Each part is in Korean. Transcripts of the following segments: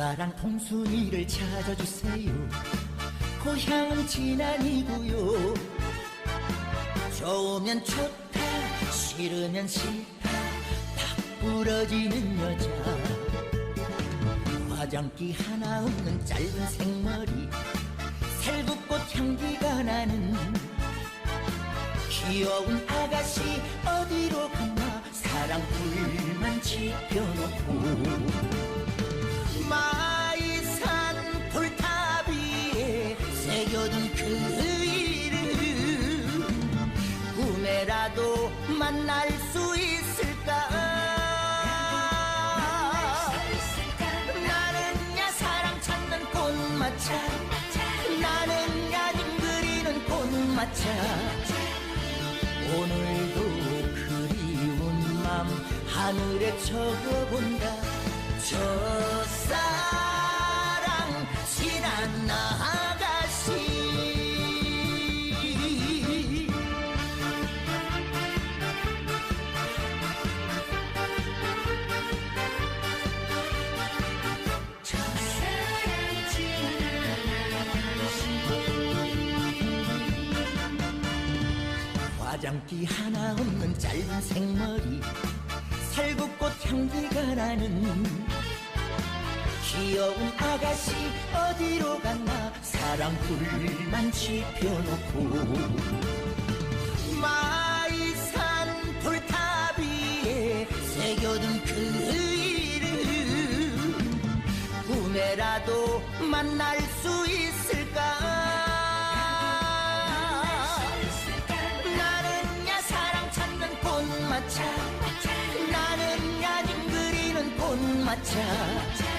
첫사랑 봉순이를 찾아주세요. 고향은 진안이고요. 좋으면 좋다 싫으면 싫다 딱 부러지는 여자. 화장기 하나 없는 짧은 생머리 살구꽃 향기가 나는 귀여운 아가씨 어디로 갔나 사랑 불만 지펴놓고 마이산 돌탑 위에 새겨둔 그 이름. 꿈에라도 만날 수 있을까? 나는 야 사랑 찾는 꽃마차. 나는야 징그리는 꽃마차. 오늘도 그리운 맘 하늘에 적어본다 화장기 하나 없는 짧은 생머리 살구꽃 향기가 나는 귀여운 아가씨 어디로 갔나? 사랑 불만 지펴놓고 마이산 돌탑 위에 새겨둔 그 이름 꿈에라도 만날 수 있을 나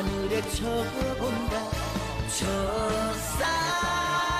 하늘에 쳐다본다. 저 사람.